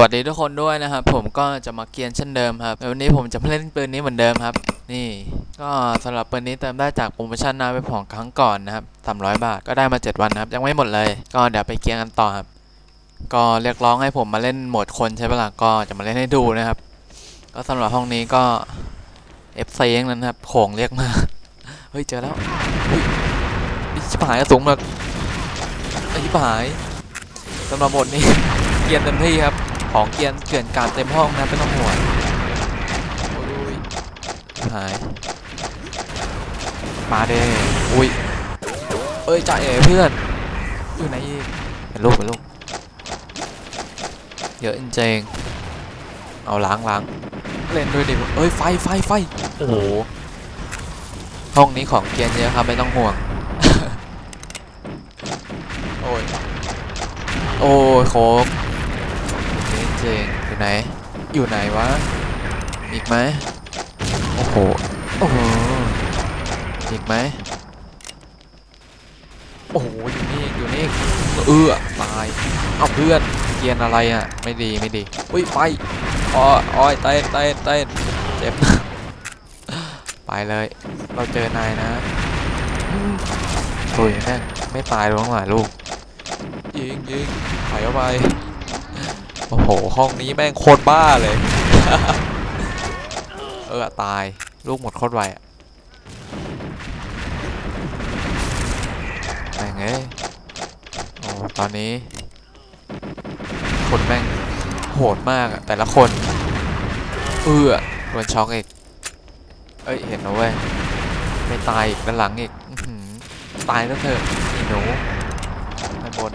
วัสดีทุกคนด้วยนะครับ ผมก็จะมาเกียนเช่นเดิมครับวันนี้ผมจะมาเล่นปืนนี้เหมือนเดิมครับ นี่ก็สำหรับปืนนี้เติมได้จากโปรโมชั่นหน้าเว็บของครั้งก่อนนะครับ300 บาทก็ได้มา 7 วันนะครับ ยังไม่หมดเลย ก็เดี๋ยวไปเกียนกันต่อครับ ก็เรียกร้องให้ผมมาเล่นโหมดคนใช่ปะล่ะก็จะมาเล่นให้ดูนะครับ ก็สำหรับห้องนี้ก็ FC เองนั้นครับโขงเรียกมาเฮ้ยเจอแล้วเฮ้ยอิชิบหายกระสุนมาอิชิบหายสำหรับบทนี้เกียนเต็มที่ครับ ของเกียนเกลื่อนกาดเต็มห้องนะไม่ต้องห่วงโอ้ยหาย มาเด้อุ้ย เอ้ยจ่าเอ๋เพื่อน อยู่ไหนอีกเป็นลูกเป็นลูกเยอะจริงเอาล้างล้างเล่นด้วยดิเอ้ยไฟไฟไฟโอ้โหห้องนี้ของเกียนเยอะครับไม่ต้องห่วงโอ้ยโอ้ยโค เจ๋งเจ๋งอยู่ไหน อยู่ไหนวะ อีกไหมโอ้โห โอ้โห อีกไหมโอ้โห อยู่นี่อีกอยู่นี่อีกเอื้อตาย เอาเพื่อนเกรียนอะไรอะ ไม่ดี ไม่ดี อุ้ยไฟอ้อยอ้อยเต้นเต้นเต้นเจ็บ ไปเลย เราเจอนายนะโอ้ยแม่งไม่ตายหรอกหลายลูก ยิงยิงถอยเข้าไป โอ้โห ห้องนี้แม่งโคตรบ้าเลย เออตาย ลูกหมดโคตรไวอะแม่งเอ้ยโอ้ตอนนี้ คนแม่งโหดมากอะแต่ละคน เออโดนช็อกอีก เอ้ย เห็นนะเว้ย ไม่ตายอีกด้านหลังอีกตายแล้วเถอะอีหนูด้านบน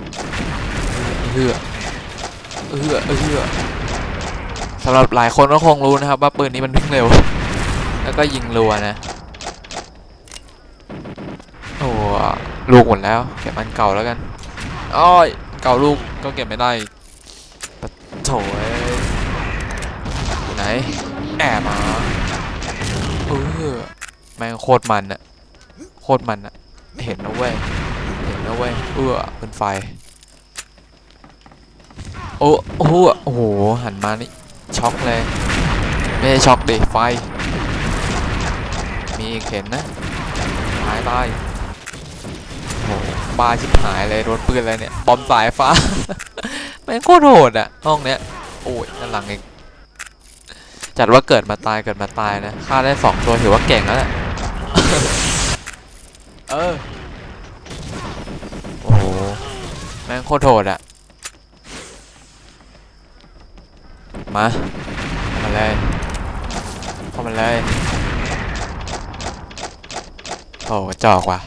เหือ เออเออสำหรับหลายคนก็คงรู้นะครับ ว่าปืนนี้มันวิ่งเร็ว แล้วก็ยิงรัวนะ โอ้ลูกหมดแล้ว เก็บอันเก่าแล้วกันอ้อยเก่าลูกก็เก็บไม่ได้ปะโถยอยู่ไหนแอบมาเออแม่งโคตรมันอะโคตรมันอะเห็นนะเว้ยเห็นนะเว้ยเออเป็นไฟ โอ้โอ้โหโอ้โหหันมานี่ช็อกเลยไม่ใช่ช็อกดิไฟ มีเห็นนะหายตายโอ้โหบาชิบหายเลยโดนปืนอะไรเนี่ยบอมสายฟ้าแม่งโคตรโหดอะห้องเนี้ยโอ้ยด้านหลังเอีกจัดว่าเกิดมาตายเกิดมาตายนะฆ่าได้สองตัวถือว่าเก่งแล้วแหละเออโอ้โหแม่งโคตรโหดอะ มาเข้ามาเลยเข้ามาเลยโอ้จอกว่ะ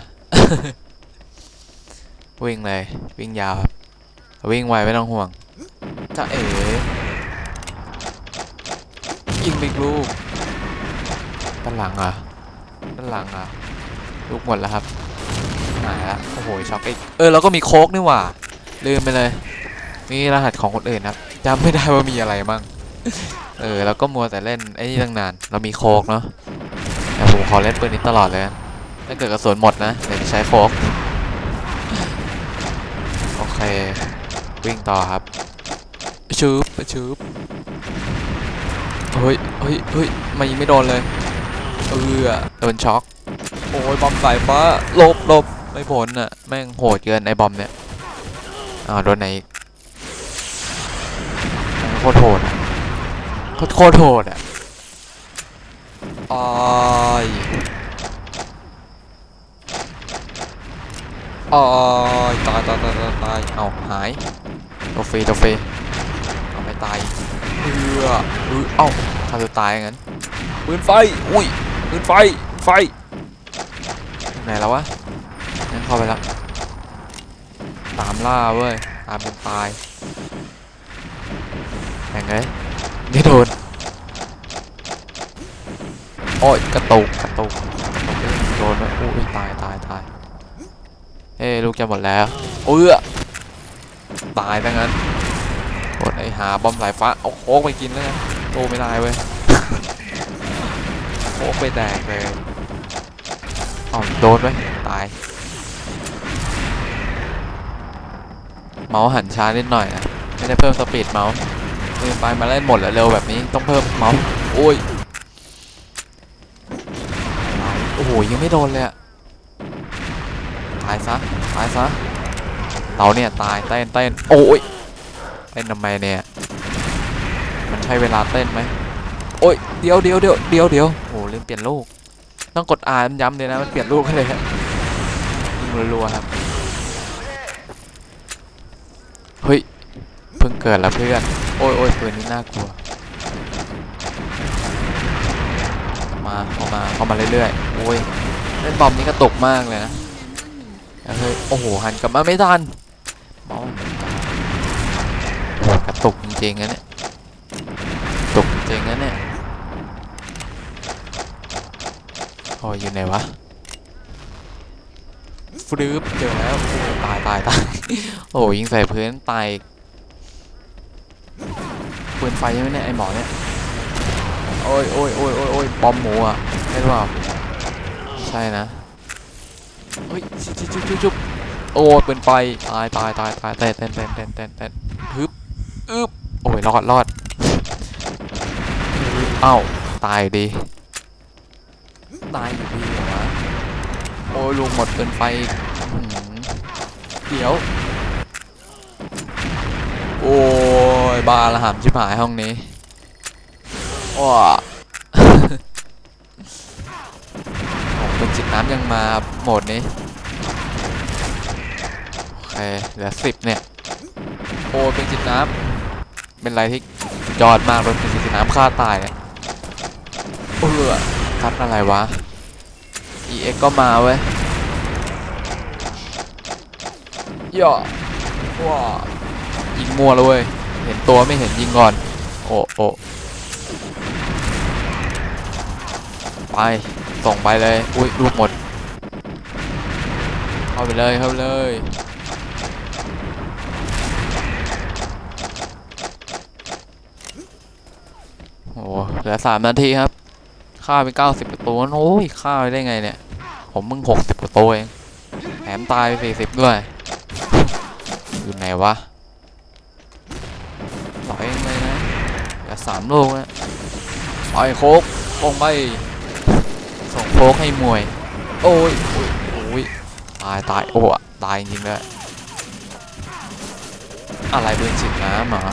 วิ่งเลย วิ่งยาวครับวิ่งไวไม่ต้องห่วงจ้าเอ๋ยิงบิ๊กลูกด้านหลังอะด้านหลังอะลูกหมดแล้วครับหายละโอ้โหช็อกอีกเออเราก็มีโคกนี่หว่าลืมไปเลยมีรหัสของคนอื่นครับจำไม่ได้ว่ามีอะไรบ้าง เออแล้วก็มัวแต่เล่นไอ้นี่ตั้งนาน เรามีโคกเนาะแต่ผมขอเล่นปืนนี้ตลอดเลยถ้าเกิดกระสุนหมดนะเดี๋ยวจะใช้โคกโอเค วิ่งต่อครับชืบไปชืบเฮ้ยเฮ้ยเฮ้ยมันยิงไม่โดนเลยเออโดนช็อกโอ้ยบอมสายฟ้าลบลบไม่พ้นอะแม่งโหดเกินไอ้บอมเนี่ยอ้าโดนไหนอีกโคตรโหดอะ โคตรโคตรโหดอะอ้อยอ้อยตายตายตายตายตายเอาหายตัวฟรีตัวฟรีเอาไม่ตายเออเออเอ้าทำตัวตายงั้นปืนไฟอุ้ยปืนไฟปืนไฟไหนแล้ววะนั่นเข้าไปแล้วตามล่าเว้ยตามเป็นตายแข่งไง ไม่โดน โอ้ยกระตุกกระตุกโดนไหมอุ้ยตายตายตายเอ้ยลูกจะหมดแล้วเอื้อตายดังนั้นโดไอหาบอมสายฟ้าเอาโค้กไปกินแล้วนะโตไม่ได้เว้ยโค้กไปแดกเลยอ๋อโดนไหมตาย เมาส์หันช้านิดหน่อยนะ ไม่ได้เพิ่มสปีดเมาส์ ไฟมาเล่นหมดแล้วเร็วแบบนี้ต้องเพิ่มเมาส์โอ้ยโอ้โหยังไม่โดนเลยอะตายซะตายซะเราเนี่ยตายเต้นเต้นโอ้ยเต้นทำไมเนี่ยมันใช้เวลาเต้นไหมโอ้ยเดี๋ยวเดี๋ยวเดี๋ยวเดี๋ยวเดี๋ยวโอ้ลืมเปลี่ยนลูกต้องกด R ย้ำเลยนะมันเปลี่ยนลูกให้เลยฮะยิงรัวๆครับเฮ้ยเพิ่งเกิดแล้วเพื่อน โอ้ยโอ้ยปืนนี้น่ากลัว มาเข้ามาเข้ามาเรื่อยๆ โอ้ยเล่นบอมนี้กระตุกมากเลยนะเฮ้ยโอ้โห หันกลับมาไม่ทันเมอ้โหกระตุกจริงๆนะเนี่ยกระตุกจริงๆนะเนี่ยโอ้ยอยู่ไหนวะฟรึบเจอแล้วตายตายตายโอ้ยยิงใส่พื้นตาย ปืนไฟใช่ไหมเนี่ยไอหมอเนี่ยโอ้ยโอ้ยโอ้ยโอ้ยโอ้ยบอมหมูอะใช่หรือเปล่าใช่นะเฮ้ยชุบชุบชุบชุบชุบโอ้ยปืนไฟตายตายตายตายเต้นเต้นเต้นเต้นเต้นเต้นฮึบอึบโอ้ยรอดรอดเอ้าตายดีตายอยู่ดีเหรอโอ้ยลุงหมดเกินไปอื้อหือเดี๋ยว โอ้ย บาละหามชิบหายห้องนี้ว้าผมเป็นจิตน้ำยังมาโหมดนี้ โอเค เหลือสิบเนี่ย โอ้ยเป็นจิตน้ำเป็นอะไรที่สุดยอดมากเลยเป็นจิตน้ำฆ่าตายเนี่ยเออคัดอะไรวะ EX ก็มาเว้ยย่อว้ายิงมัวเลย เห็นตัวไม่เห็นยิงก่อน โอ้โอ้ไป ส่งไปเลย อุ้ยลูกหมด เข้าไปเลย เข้าไปเลยโอ้เหลือสามนาทีครับฆ่าไปเก้าสิบกว่าตัวโอ้ยฆ่าไปได้ไงเนี่ย ผมมึงหกสิบกว่าตัวเองแถมตายไปสี่สิบด้วย อยู่ไหนวะต่อยเองเลยนะ อย่สามลูกนะปล่อยโคกลงไปส่งโคกให้มวย โอ้ยโอ้ยโอ้ยตายตายโอ้ะตายจริงๆเลยอะไรปืนฉีดน้ำหรอ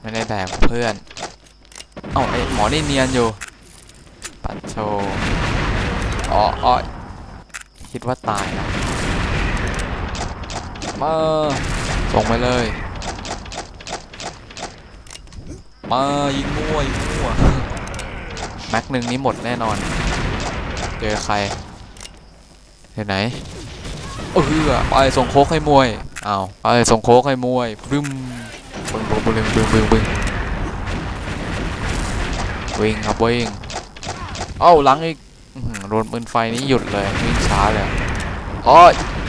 ไม่ได้แบกเพื่อนเอ้าไอหมอนี่เนียนอยู่ปัดโชว์อ๋ออ๋อคิดว่าตายนะมาส่งไปเลย มายิงมั่วยิงมั่วแม็กหนึ่งนี้หมดแน่นอน เจอใครเห็นไหนเออไปส่งโค้กให้มวยอ้าวไปส่งโค้กให้มวยบึ้มบึ้งบึ้งบึ้งบึ้งบึ้งบึ้งวิ่งครับวิ่งเอ้าหลังอีกโดนปืนไฟนี้หยุดเลยวิ่งช้าเลยอ๋อ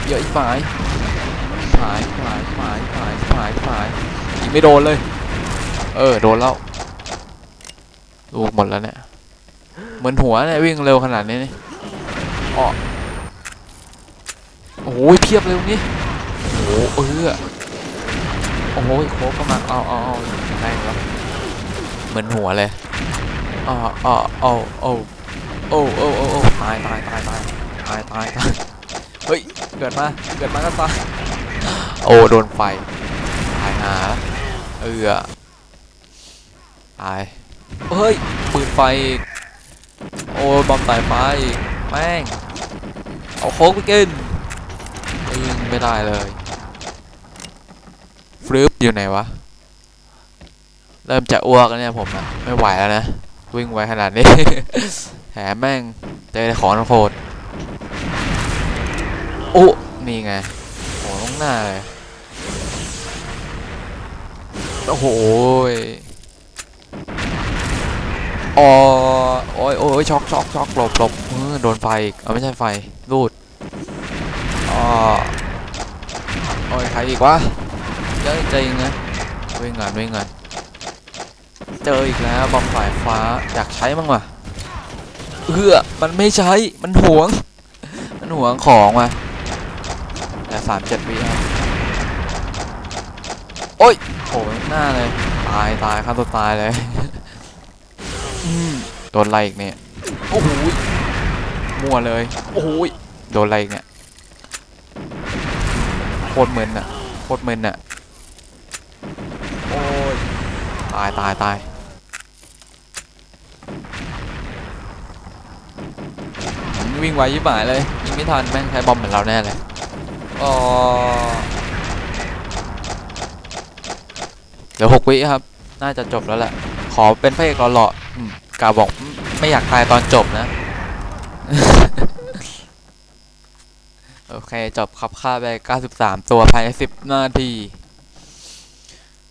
เยอะอีกฝ่ายหายหายหายหายหายหายไม่โดนเลย เออ โดนแล้วลูกหมดแล้วเนี่ย เหมือนหัวเนี่ยวิ่งเร็วขนาดนี้นี่อ๋อโอ้ยเพียบเลยตรงนี้โอ้เออโอ้โหโค้กก็มาเอาเอาเอาแม่งแล้วเหมือนหัวเลยอ๋ออ๋อโอ้โอ้โอ้โอ้โอ้โอ้ตายตายตายตายตายตายตายเฮ้ย เกิดมา เกิดมาก็ตาย โอ้ โดนไฟ ตายหา เออ ตาย เฮ้ย ปืนไฟอีก โอ้บอมตายไฟอีก แม่ง เอาโค้กไปกินยิงไม่ได้เลยฟลิปอยู่ไหนวะ เริ่มจะอ้วกแล้วเนี่ยผมอะไม่ไหวแล้วนะ วิ่งไวขนาดนี้แถมแม่งเจอของโหดโอ้นี่ไงโอ้ต้องหน้าเลย โอ้โหย อ๋อโอ้ยโอ้ยช็อกช็อกช็อกหลบหลบเออโดนไฟเอาไม่ใช่ไฟรูดอ๋อโอ้ยใครอีกวะเยอะจริงนะวิ่งงานวิ่งงานเจออีกแล้วบอมสายฟ้าอยากใช้บ้างวะเอื้อมันไม่ใช้มันหวง มันหวงของว่ะแต่สามเจ็ดวิโอ้ยโผล่หน้าเลย ตายตายฆ่าตัวตายเลยอืมโดนอะไรอีกเนี่ยโอ้โหยมั่วเลยโอ้โหยโดนอะไรอีกเนี่ยโคตรมึนอะโคตรมึนอะโอ้ยตายตายตายอืมวิ่งไวยิ่งหายเลยยิงไม่ทันแม่งใช้บอมเหมือนเราแน่เลยอ๋อ เหลือหกวิครับ น่าจะจบแล้วแหละ ขอเป็นพระเอกหล่อๆอืมกาบอกไม่ไม่อยากตายตอนจบนะ โอเค จบครับค่าไป93ตัวภายใน10นาที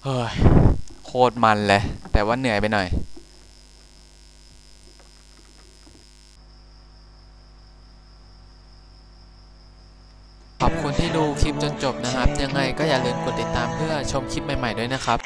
เฮ้ย โคตรมันเลย แต่ว่าเหนื่อยไปหน่อยขอบคุณที่ดูคลิปจนจบนะครับ ยังไงก็อย่าลืมกดติดตามเพื่อชมคลิปใหม่ ๆ ด้วยนะครับ